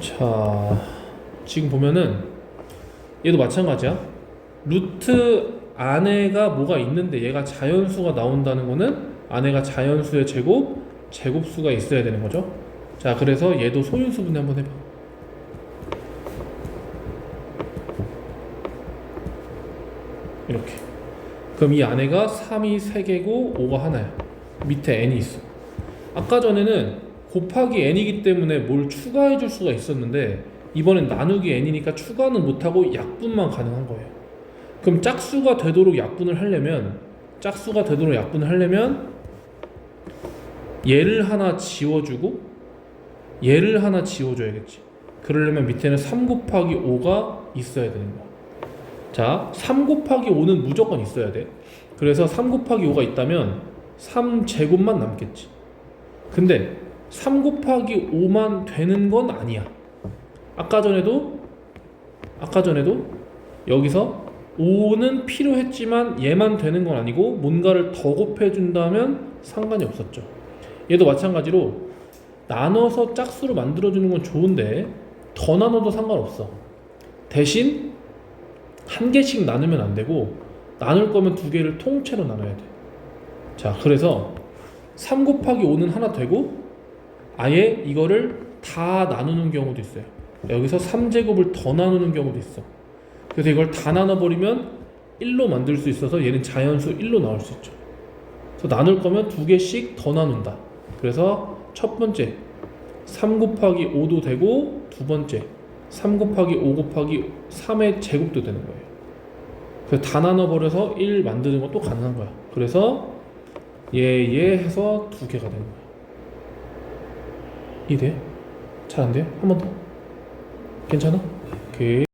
자, 지금 보면은 얘도 마찬가지야. 루트 안에가 뭐가 있는데 얘가 자연수가 나온다는 거는 안에가 자연수의 제곱, 제곱수가 있어야 되는 거죠. 자, 그래서 얘도 소인수 분해 한번 해봐. 이렇게. 그럼 이 안에가 3이 3개고 5가 하나야. 밑에 n이 있어. 아까 전에는 곱하기 n이기 때문에 뭘 추가해 줄 수가 있었는데 이번엔 나누기 n이니까 추가는 못하고 약분만 가능한 거예요. 그럼 짝수가 되도록 약분을 하려면 짝수가 되도록 약분을 하려면 얘를 하나 지워주고 얘를 하나 지워줘야겠지. 그러려면 밑에는 3 곱하기 5가 있어야 되는 거야. 자, 3 곱하기 5는 무조건 있어야 돼. 그래서 3 곱하기 5가 있다면 3 제곱만 남겠지. 근데 3 곱하기 5만 되는 건 아니야. 아까 전에도 아까 전에도 여기서 5는 필요했지만 얘만 되는 건 아니고 뭔가를 더 곱해 준다면 상관이 없었죠. 얘도 마찬가지로 나눠서 짝수로 만들어 주는 건 좋은데 더 나눠도 상관없어. 대신 한 개씩 나누면 안 되고 나눌 거면 두 개를 통째로 나눠야 돼. 자, 그래서 3 곱하기 5는 하나 되고 아예 이거를 다 나누는 경우도 있어요. 여기서 3제곱을 더 나누는 경우도 있어. 그래서 이걸 다 나눠버리면 1로 만들 수 있어서 얘는 자연수 1로 나올 수 있죠. 그래서 나눌 거면 두 개씩 더 나눈다. 그래서 첫 번째 3 곱하기 5도 되고 두 번째 3 곱하기 5 곱하기 3의 제곱도 되는 거예요. 그래서 다 나눠버려서 1 만드는 것도 가능한 거야. 그래서 얘, 얘 해서 두 개가 되는 거야. 돼? 잘안 돼요? 한번 더. 괜찮아? 오케이.